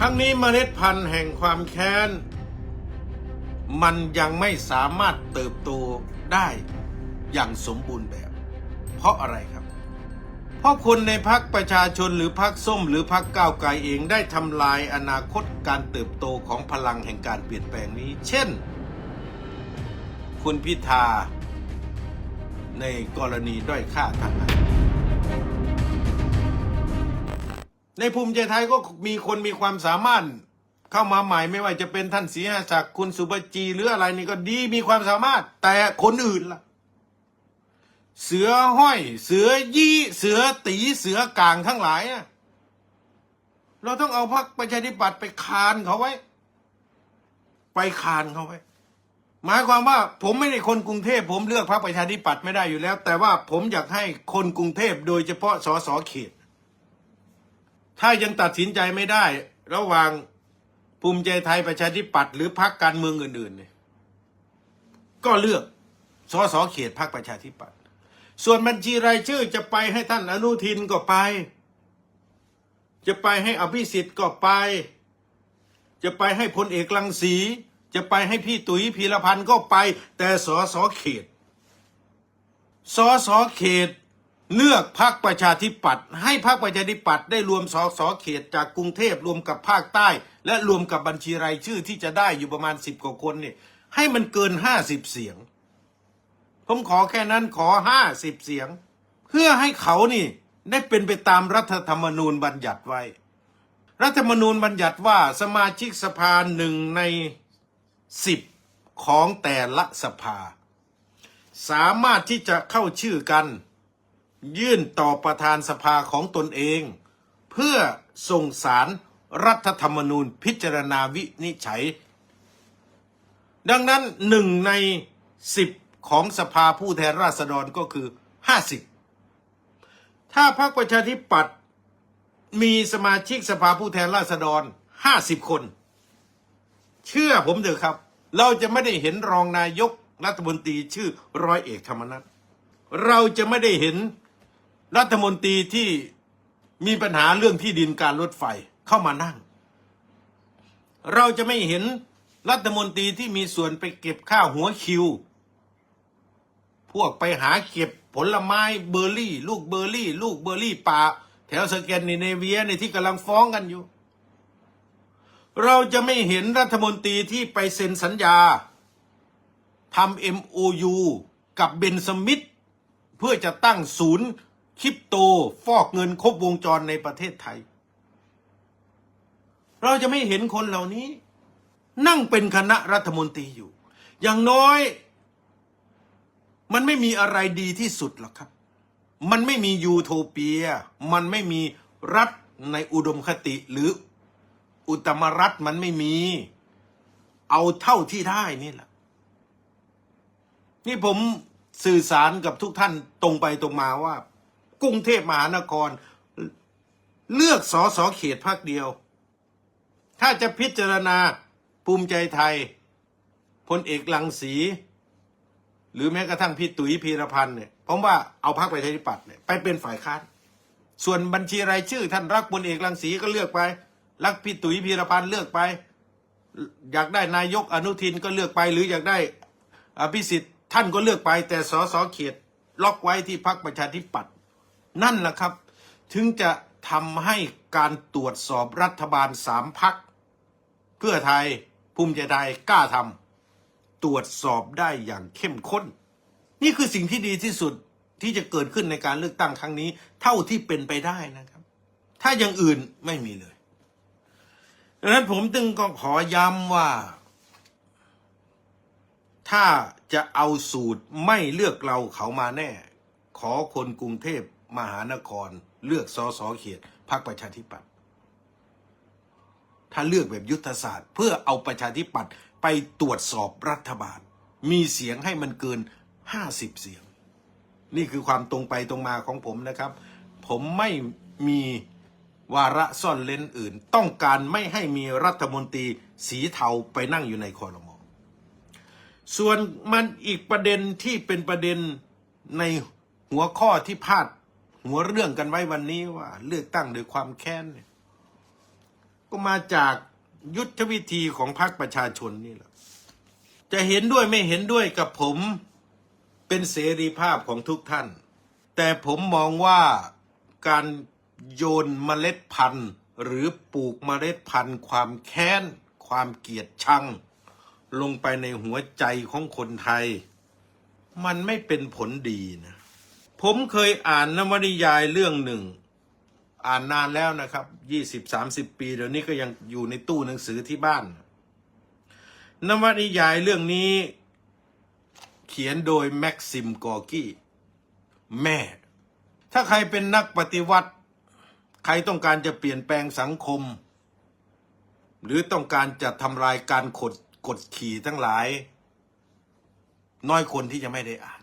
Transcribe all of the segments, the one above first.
ทั้งนี้เมล็ดพันธุ์แห่งความแค้น มันยังไม่สามารถเติบโตได้อย่างสมบูรณ์แบบ เพราะอะไรครับ เพราะคนในพักประชาชนหรือพักส้มหรือพักก้าวไกลเองได้ทำลายอนาคตการเติบโตของพลังแห่งการเปลี่ยนแปลงนี้ เช่น คุณพิธาในกรณีด้อยค่าทางอา ในภูมิใจไทยก็มีคนมีความสามารถ เข้ามาใหม่ไม่ว่าจะเป็นท่านศรีหศักดิ์คุณสุบจีหรืออะไรนี่ก็ดีมีความสามารถ แต่คนอื่นล่ะ เสือห้อย เสือยี่เสือตีเสือกลางทั้งหลายอะเราต้องเอาพรรคประชาธิปัตย์ไปคานเขาไว้ ไปคานเขาไว้ หมายความว่าผมไม่ได้คนกรุงเทพผมเลือกพรรคประชาธิปัตย์ไม่ได้อยู่แล้ว แต่ว่าผมอยากให้คนกรุงเทพโดยเฉพาะสสเขต ถ้ายังตัดสินใจไม่ได้ ระหว่างภูมิใจไทยประชาธิปัตย์หรือพรรคการเมืองอื่นๆเนี่ยก็เลือกสสเขตพรรคประชาธิปัตย์ส่วนบัญชีรายชื่อจะไปให้ท่านอนุทินก็ไป จะไปให้อภิสิทธิ์ก็ไป จะไปให้พลเอกลังสี จะไปให้พี่ตุ๋ยพีรพันธ์ก็ไป แต่สสเขตสสเขต เลือกพรรคประชาธิปัตย์ให้พรรคประชาธิปัตย์ได้รวมสสเขตจากกรุงเทพรวมกับภาคใต้ และรวมกับบัญชีรายชื่อที่จะได้อยู่ประมาณสิบกว่าคนเนี่ยให้มันเกินห้าสิบเสียง ผมขอแค่นั้นขอห้าสิบเสียง เพื่อให้เขานี่ได้เป็นไปตามรัฐธรรมนูญบัญญัติไว้ รัฐธรรมนูญบัญญัติว่าสมาชิกสภาหนึ่งในสิบของแต่ละสภา สามารถที่จะเข้าชื่อกัน ยื่นต่อประธานสภาของตนเอง เพื่อส่งสารรัฐธรรมนูญพิจารณาวินิจฉัย ดังนั้นหนึ่งในสิบของสภาผู้แทนราษฎรก็คือห้าสิบถ้าพรรคประชาธิปัตย์มีสมาชิกสภาผู้แทนราษฎรห้าสิบคน เชื่อผมเถอะครับ เราจะไม่ได้เห็นรองนายกรัฐมนตรีชื่อร้อยเอกธรรมนัฐเราจะไม่ได้เห็น รัฐมนตรีที่มีปัญหาเรื่องที่ดินการรถไฟเข้ามานั่ง เราจะไม่เห็นรัฐมนตรีที่มีส่วนไปเก็บข้าวหัวคิว พวกไปหาเก็บผลไม้เบอร์รี่ ลูกเบอร์รี่ ลูกเบอร์รี่ป่า แถวสแกนดิเนเวียในที่กำลังฟ้องกันอยู่ เราจะไม่เห็นรัฐมนตรีที่ไปเซ็นสัญญาทำ MOU กับเบนสมิธเพื่อจะตั้งศูนย์ คริปโตฟอกเงินครบวงจรในประเทศไทย เราจะไม่เห็นคนเหล่านี้ นั่งเป็นคณะรัฐมนตรีอยู่ อย่างน้อย มันไม่มีอะไรดีที่สุดหรอกครับ มันไม่มียูโทเปีย มันไม่มีรัฐในอุดมคติหรืออุตมรัฐมันไม่มี เอาเท่าที่ได้นี่แหละ นี่ผมสื่อสารกับทุกท่านตรงไปตรงมาว่า กรุงเทพมหานคร เลือกสอสอเขตภาคเดียว ถ้าจะพิจารณาภูมิใจไทยพลเอกลังสี หรือแม้กระทั่งพี่ตุ๋ยพีรพันธ์เนี่ยผมว่าเอาพรรคประชาธิปัตย์เนี่ยไปเป็นฝ่ายค้านส่วนบัญชีรายชื่อ ท่านรักพลเอกลังสีก็เลือกไป รักพี่ตุ๋ยพีรพันธ์เลือกไป อยากได้นายกอนุทินก็เลือกไป หรืออยากได้อภิสิทธิ์ท่านก็เลือกไป แต่สสเขตล็อกไว้ที่พรรคประชาธิปัตย์ นั่นแหละครับ ถึงจะทำให้การตรวจสอบรัฐบาลสามพัก เพื่อไทยภูมิใจไทยกล้าทำตรวจสอบได้อย่างเข้มข้น นี่คือสิ่งที่ดีที่สุดที่จะเกิดขึ้นในการเลือกตั้งครั้งนี้ เท่าที่เป็นไปได้นะครับ ถ้าอย่างอื่นไม่มีเลยดังนั้นผมจึงก็ขอย้ำว่า ถ้าจะเอาสูตรไม่เลือกเราเขามาแน่ ขอคนกรุงเทพมหานคร เลือกสอสอเขตพรรคประชาธิปัตย์ถ้าเลือกแบบยุทธศาสตร์ เพื่อเอาประชาธิปัตย์ไปตรวจสอบรัฐบาล มีเสียงให้มันเกินห้าสิบเสียง นี่คือความตรงไปตรงมาของผมนะครับ ผมไม่มีวาระซ่อนเลนอื่น ต้องการไม่ให้มีรัฐมนตรีสีเทาไปนั่งอยู่ในคอรมอส่วนมันอีกประเด็นที่เป็นประเด็นใน หัวข้อที่พาดหัวเรื่องกันไว้วันนี้ว่า เลือกตั้งโดยความแค้นเนี่ย ก็มาจากยุทธวิธีของพรรคประชาชนนี่แหละ จะเห็นด้วยไม่เห็นด้วยกับผมเป็นเสรีภาพของทุกท่าน แต่ผมมองว่าการโยนเมล็ดพันธุ์ หรือปลูกเมล็ดพันธุ์ ความแค้น ความเกลียดชัง ลงไปในหัวใจของคนไทย มันไม่เป็นผลดีนะ ผมเคยอ่านนวนิยายเรื่องหนึ่ง อ่านนานแล้วนะครับยี่สิบสามสิบปีเดี๋ยวนี้ก็ยังอยู่ในตู้หนังสือที่บ้าน นวนิยายเรื่องนี้ เขียนโดยแม็กซิมกอร์กี้ แม่ ถ้าใครเป็นนักปฏิวัติ ใครต้องการจะเปลี่ยนแปลงสังคม หรือต้องการจะทำลายการขดกดขี่ทั้งหลาย น้อยคนที่จะไม่ได้อ่าน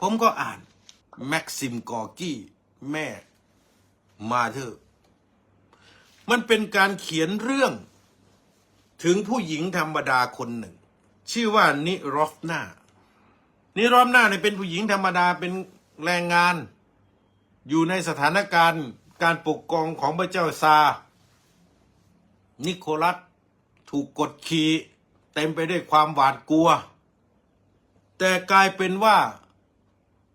ผมก็อ่าน แม็กซิมกอร์กี้ แม่มาเถอมันเป็นการเขียนเรื่อง ถึงผู้หญิงธรรมดาคนหนึ่ง ชื่อว่านิรอฟนานิรอฟนาเนี่ยเป็นผู้หญิงธรรมดาเป็นแรงงาน อยู่ในสถานการณ์การปกครองของพระเจ้าซา นิโคลัสถูกกดขี่เต็มไปด้วยความหวาดกลัว แต่กลายเป็นว่า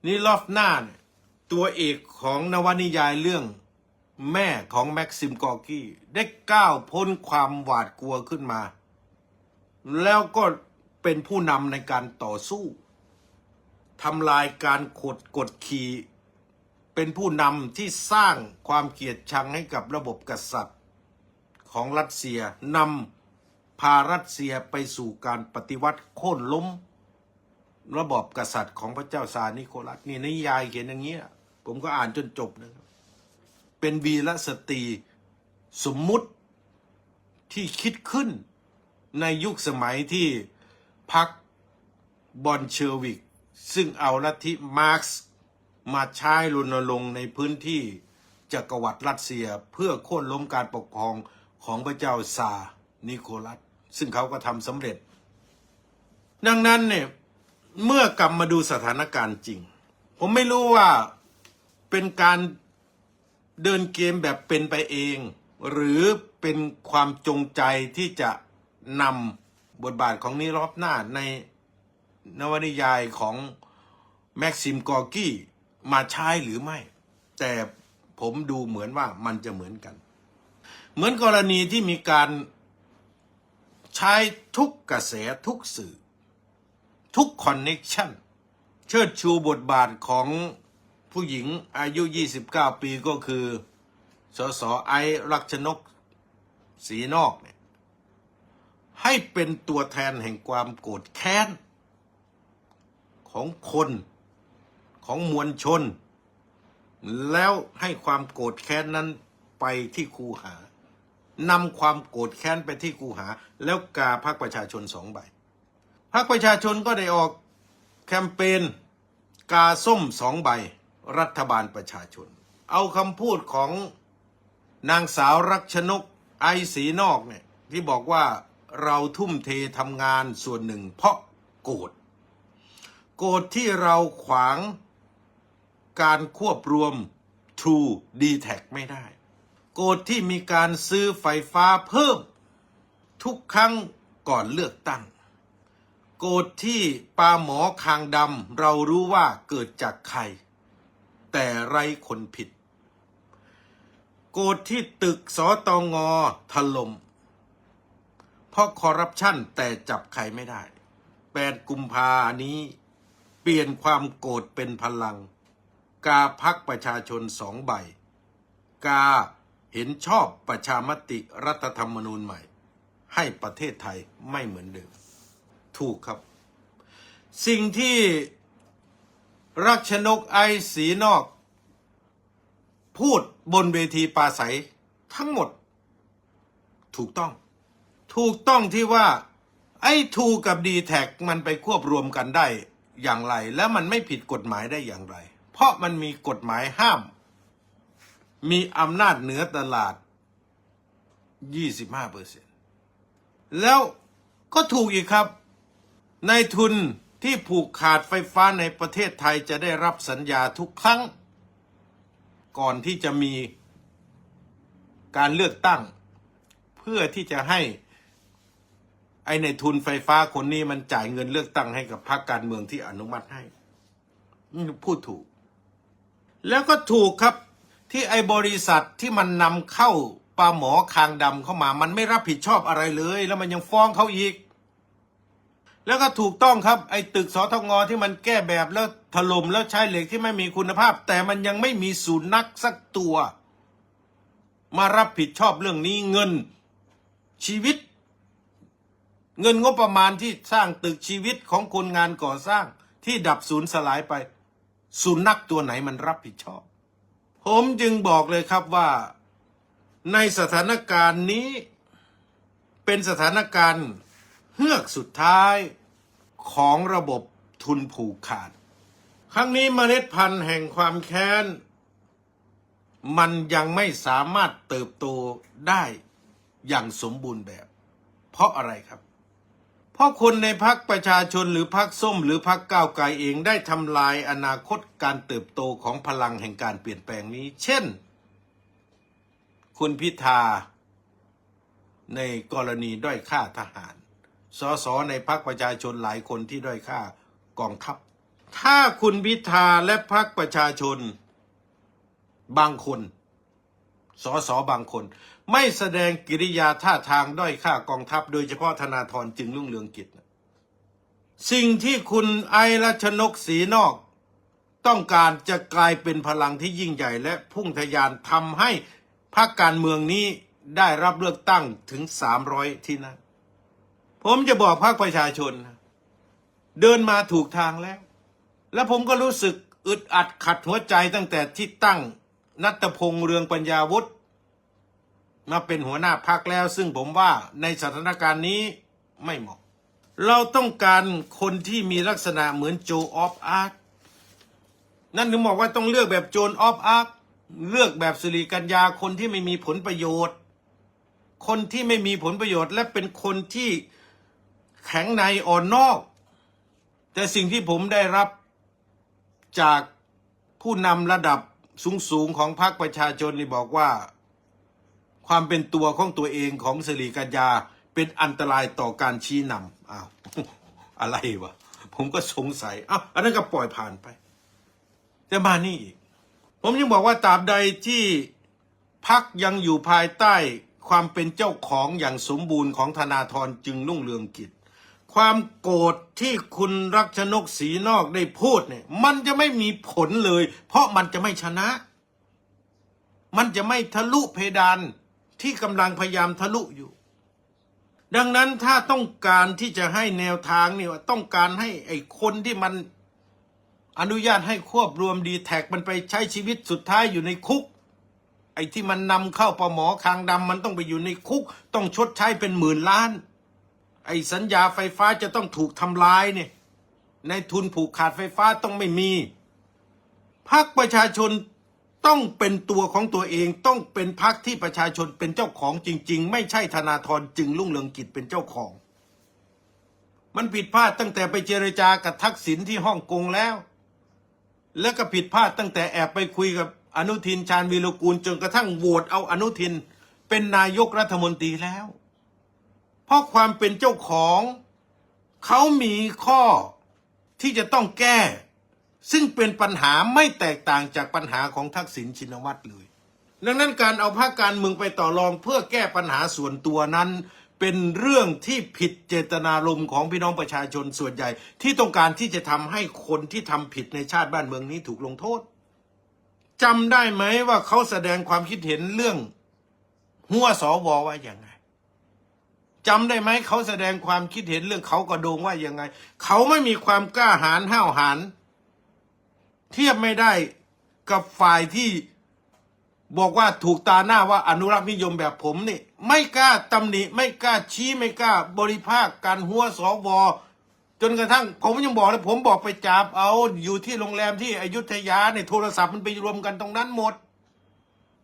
นิลอฟนาเนี่ยตัวเอกของนวนิยายเรื่องแม่ของแม็กซิมกอร์กี้ได้ก้าวพ้นความหวาดกลัวขึ้นมา แล้วก็เป็นผู้นำในการต่อสู้ทำลายการขดกดขี่เป็นผู้นำที่สร้างความเกลียดชังให้กับระบบกษัตริย์ ของรัสเซียนำพารัสเซียไปสู่การปฏิวัติโค่นล้ม ระบอบกษัตริย์ของพระเจ้าซานิโคลัสนี่นิยายเขียนอย่างเงี้ยผมก็อ่านจนจบนะครับเป็นวีรสตรีสมมุติที่คิดขึ้นในยุคสมัยที่พรรคบอลเชอร์วิก ซึ่งเอาลัทธิมาร์กซ์มาใช้รณรงค์ในพื้นที่จักรวรรดิรัสเซียเพื่อโค่นล้มการปกครองของพระเจ้าซานิโคลัส ซึ่งเขาก็ทำสำเร็จ ดังนั้นเนี่ย เมื่อกลับมาดูสถานการณ์จริง ผมไม่รู้ว่าเป็นการเดินเกมแบบเป็นไปเอง หรือเป็นความจงใจที่จะนำบทบาทของนิรอบหน้าในนวนิยายของแม็กซิมกอร์กี้มาใช้หรือไม่ แต่ผมดูเหมือนว่ามันจะเหมือนกัน เหมือนกรณีที่มีการใช้ทุกกระแสทุกสื่อ ทุกคอนเน็ชันเชิดชูบทบาทของผู้หญิงอายุ 29 ปีก็คือ สสไอรักชนกสีนอกเนี่ยให้เป็นตัวแทนแห่งความโกรธแค้น ของคนของมวลชน แล้วให้ความโกรธแค้นนั้นไปที่คูหานำความโกรธแค้นไปที่คูหา แล้วกาพรรคประชาชนสองใบ พรรคประชาชนก็ได้ออกแคมเปญกาส้มสองใบรัฐบาลประชาชน เอาคำพูดของนางสาวรักชนกไอสีนอกเนี่ยที่บอกว่าเราทุ่มเททำงานส่วนหนึ่ง เพราะโกรธโกรธที่เราขวางการควบรวม True d t แทไม่ได้ โกรธที่มีการซื้อไฟฟ้าเพิ่ม ทุกครั้งก่อนเลือกตั้ง โกรธที่ปลาหมอคางดำเรารู้ว่าเกิดจากใคร แต่ไรคนผิด โกรธที่ตึกสอตองอถล่มเพราะคอร์รัปชันแต่จับใครไม่ได้แปดกุมภานี้ เปลี่ยนความโกรธเป็นพลัง กาพักประชาชนสองใบ กาเห็นชอบประชามติรัฐธรรมนูญใหม่ ให้ประเทศไทยไม่เหมือนเดิม ถูกครับ สิ่งที่รักชนกไอสีนอก พูดบนเวทีปราศัยทั้งหมด ถูกต้อง ถูกต้องที่ว่า ไอ้ทูกับดีแท็มันไปควบรวมกันได้อย่างไร และมันไม่ผิดกฎหมายได้อย่างไร เพราะมันมีกฎหมายห้าม มีอำนาจเหนือตลาด 25เปอร์เซ็นแล้วก็ถูกอีกครับ ในทุนที่ผูกขาดไฟฟ้าในประเทศไทยจะได้รับสัญญาทุกครั้ง ก่อนที่จะมีการเลือกตั้ง เพื่อที่จะให้ไอในทุนไฟฟ้าคนนี้มันจ่ายเงินเลือกตั้งให้กับพรรคการเมืองที่อนุมัติให้พูดถูก แล้วก็ถูกครับที่ไอบริษัทที่มันนำเข้าปลาหมอคางดำเข้ามา มันไม่รับผิดชอบอะไรเลย แล้วมันยังฟ้องเขาอีก แล้วก็ถูกต้องครับไอ้ตึกสทงที่มันแก้แบบแล้วถล่มแล้วใช้เหล็กที่ไม่มีคุณภาพ แต่มันยังไม่มีศูนย์นักสักตัว มารับผิดชอบเรื่องนี้เงินชีวิต เงินงบประมาณที่สร้างตึกชีวิตของคนงานก่อสร้างที่ดับศูนย์สลายไป ศูนย์นักตัวไหนมันรับผิดชอบ ผมจึงบอกเลยครับว่าในสถานการณ์นี้เป็นสถานการณ์ เฮือกสุดท้ายของระบบทุนผูกขาด ครั้งนี้เมล็ดพันธุ์แห่งความแค้น มันยังไม่สามารถเติบโตได้อย่างสมบูรณ์แบบ เพราะอะไรครับ เพราะคนในพักประชาชนหรือพักส้มหรือพักก้าวไกลเองได้ทำลายอนาคตการเติบโตของพลังแห่งการเปลี่ยนแปลงนี้ เช่น คุณพิธาในกรณีด้อยค่าทหาร สสในพักประชาชนหลายคนที่ด้อยค่ากองทัพ ถ้าคุณพิธาและพักประชาชนบางคน สสบางคน ไม่แสดงกิริยาท่าทางด้อยค่ากองทัพ โดยเฉพาะธนาธรจึงรุ่งเรืองกิจ สิ่งที่คุณไอรัชนกศรีนอกต้องการจะกลายเป็นพลังที่ยิ่งใหญ่และพุ่งทะยานทำให้พรรคการเมืองนี้ได้รับเลือกตั้งถึง 300 ที่นั่ง ผมจะบอกพรรคประชาชน เดินมาถูกทางแล้ว และผมก็รู้สึกอึดอัดขัดหัวใจตั้งแต่ที่ตั้งนัตพงษ์เรืองปัญญาวุฒิมาเป็นหัวหน้าพักแล้ว ซึ่งผมว่าในสถานการณ์นี้ไม่เหมาะ เราต้องการคนที่มีลักษณะเหมือนโจออฟอาร์ตนั่นถึงบอกว่าต้องเลือกแบบโจนออฟอาร์ตเลือกแบบสิริกัญญาคนที่ไม่มีผลประโยชน์ คนที่ไม่มีผลประโยชน์และเป็นคนที่ แข็งในอ่อนนอก แต่สิ่งที่ผมได้รับจากผู้นำระดับสูงๆของพรรคประชาชนนี่บอกว่า ความเป็นตัวของตัวเองของสิริกัญญาเป็นอันตรายต่อการชี้นำอ้าวอะไรวะ ผมก็สงสัยอ้าวอันนั้นก็ปล่อยผ่านไป แต่มานี่อีก ผมยังบอกว่าตราบใดที่พักยังอยู่ภายใต้ความเป็นเจ้าของอย่างสมบูรณ์ของธนาธรจึงรุ่งเรืองกิจ ความโกรธที่คุณรักชนกศรีนอกได้พูดเนี่ย มันจะไม่มีผลเลย เพราะมันจะไม่ชนะ มันจะไม่ทะลุเพดานที่กำลังพยายามทะลุอยู่ ดังนั้นถ้าต้องการที่จะให้แนวทางเนี่ยต้องการให้ไอ้คนที่มันอนุญาตให้ควบรวมดีแท็กมันไปใช้ชีวิตสุดท้ายอยู่ในคุก ไอ้ที่มันนำเข้าปลาหมอคางดำมันต้องไปอยู่ในคุก ต้องชดใช้เป็นหมื่นล้าน ไอ้สัญญาไฟฟ้าจะต้องถูกทำลายเนี่ยในทุนผูกขาดไฟฟ้าต้องไม่มีพรรคประชาชนต้องเป็นตัวของตัวเองต้องเป็นพรรคที่ประชาชนเป็นเจ้าของจริง ๆ ไม่ใช่ธนาธรจึงรุ่งเรืองกิจเป็นเจ้าของ มันผิดพลาดตั้งแต่ไปเจรจากับทักษิณที่ฮ่องกงแล้ว แล้วก็ผิดพลาดตั้งแต่แอบไปคุยกับอนุทินชาญวีรกูลจนกระทั่งโหวตเอาอนุทินเป็นนายกรัฐมนตรีแล้ว ราะความเป็นเจ้าของ เขามีข้อที่จะต้องแก้ ซึ่งเป็นปัญหาไม่แตกต่างจากปัญหาของทักษิณชินวัตรเลย ดังนั้นการเอาภาคการเมืองไปต่อรองเพื่อแก้ปัญหาส่วนตัวนั้น เป็นเรื่องที่ผิดเจตนารมณ์ของพี่น้องประชาชนส่วนใหญ่ ที่ต้องการที่จะทำให้คนที่ทำผิดในชาติบ้านเมืองนี้ถูกลงโทษจำได้ไหมว่าเขาแสดงความคิดเห็นเรื่องหัวสวว่าอย่างไง จำได้ไหมเขาแสดงความคิดเห็นเรื่องเขากระโดงว่ายังไง เขาไม่มีความกล้าหาญห้าวหาญเทียบไม่ได้กับฝ่ายที่บอกว่าถูกตาหน้าว่าอนุรักษ์นิยมแบบผมนี่ ไม่กล้าตำหนิไม่กล้าชี้ไม่กล้า บริภาคการหัวสวจนกระทั่ง ผมยังบอกเลยผมบอกไปจับเอาอยู่ที่โรงแรมที่อยุธยาเนี่ยโทรศัพท์มันไปรวมกันตรงนั้นหมด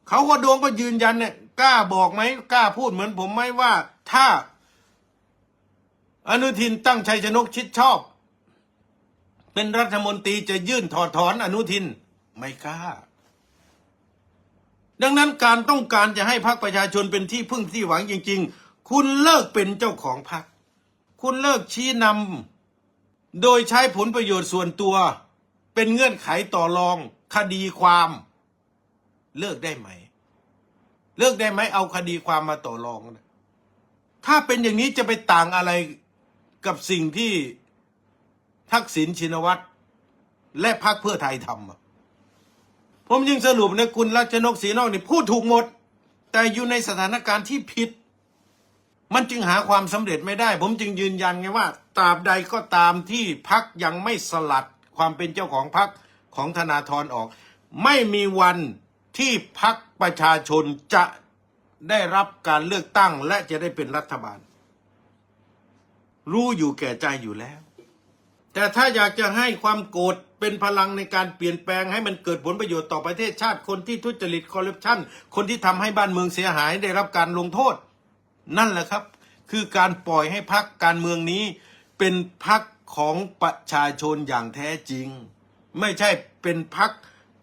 เขาก็โดงก็ยืนยันเนี่ยกล้าบอกไหมกล้าพูดเหมือนผมไหมว่า ถ้า อนุทินตั้งชัยชนกชิดชอบ เป็นรัฐมนตรีจะยื่นถอดถอนอนุทินไม่กล้า ดังนั้นการต้องการจะให้พรรคประชาชนเป็นที่พึ่งที่หวังจริง ๆ คุณเลิกเป็นเจ้าของพรรคคุณเลิกชี้นำโดยใช้ผลประโยชน์ส่วนตัว เป็นเงื่อนไขต่อรอง คดีความ เลิกได้ไหม เลิกได้ไหมเอาคดีความมาต่อรองนะถ้าเป็นอย่างนี้จะไปต่างอะไร กับสิ่งที่ทักษิณชินวัตรและพรรคเพื่อไทยทำผมยังสรุปนะคุณรัชนกศรีนอกนี่พูดถูกหมด แต่อยู่ในสถานการณ์ที่ผิด มันจึงหาความสำเร็จไม่ได้ ผมจึงยืนยันไงว่าตราบใดก็ตามที่พักยังไม่สลัดความเป็นเจ้าของพักของธนาธรออก ไม่มีวันที่พักประชาชนจะได้รับการเลือกตั้งและจะได้เป็นรัฐบาล รู้อยู่แก่ใจอยู่แล้ว แต่ถ้าอยากจะให้ความโกรธเป็นพลังในการเปลี่ยนแปลงให้มันเกิดผลประโยชน์ต่อประเทศชาติ คนที่ทุจริตคอร์รัปชันคนที่ทำให้บ้านเมืองเสียหายได้รับการลงโทษ นั่นแหละครับ คือการปล่อยให้พักการเมืองนี้ เป็นพักของประชาชนอย่างแท้จริง ไม่ใช่เป็นพัก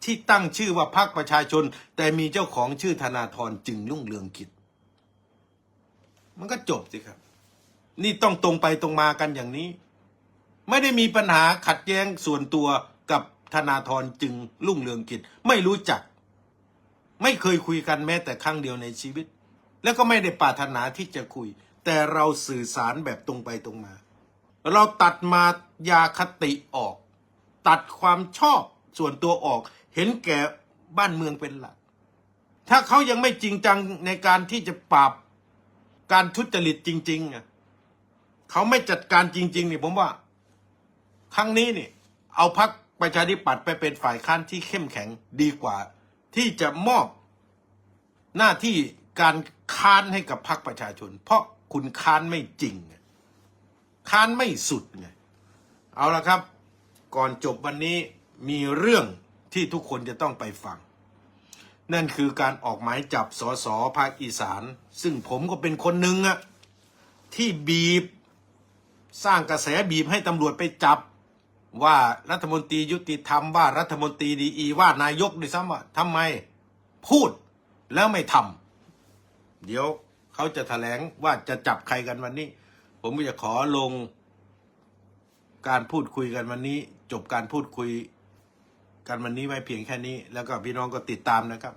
ที่ตั้งชื่อว่าพักประชาชน แต่มีเจ้าของชื่อธนาธรจึงรุ่งเรืองกิจ มันก็จบสิครับ นี่ต้องตรงไปตรงมากันอย่างนี้ ไม่ได้มีปัญหาขัดแย้งส่วนตัวกับธนาธรจึงรุ่งเรืองกิจ ไม่รู้จัก ไม่เคยคุยกันแม้แต่ครั้งเดียวในชีวิต แล้วก็ไม่ได้ปรารถนาที่จะคุย แต่เราสื่อสารแบบตรงไปตรงมา เราตัดมายาคติออก ตัดความชอบส่วนตัวออก เห็นแก่บ้านเมืองเป็นหลัก ถ้าเขายังไม่จริงจังในการที่จะปราบการทุจริตจริงๆอะ เขาไม่จัดการจริง ๆ นี่ผมว่า ครั้งนี้นี่ เอาพักประชาธิปัตย์ไปเป็นฝ่ายค้านที่เข้มแข็งดีกว่า ที่จะมอบหน้าที่การค้านให้กับพรรคประชาชน เพราะคุณค้านไม่จริงไงค้านไม่สุดไงเอาละครับ ก่อนจบวันนี้มีเรื่องที่ทุกคนจะต้องไปฟัง นั่นคือการออกหมายจับสสภาคอีสาน ซึ่งผมก็เป็นคนหนึ่งอะที่บีบ สร้างกระแสบีบให้ตำรวจไปจับ ว่ารัฐมนตรียุติธรรมว่ารัฐมนตรีดีอีว่านายกด้วยซ้ำว่าทำไมพูดแล้วไม่ทำเดี๋ยวเขาจะแถลงว่าจะจับใครกันวันนี้ ผมก็จะขอลงการพูดคุยกันวันนี้ จบการพูดคุยกันวันนี้ไว้เพียงแค่นี้ แล้วก็พี่น้องก็ติดตามนะครับ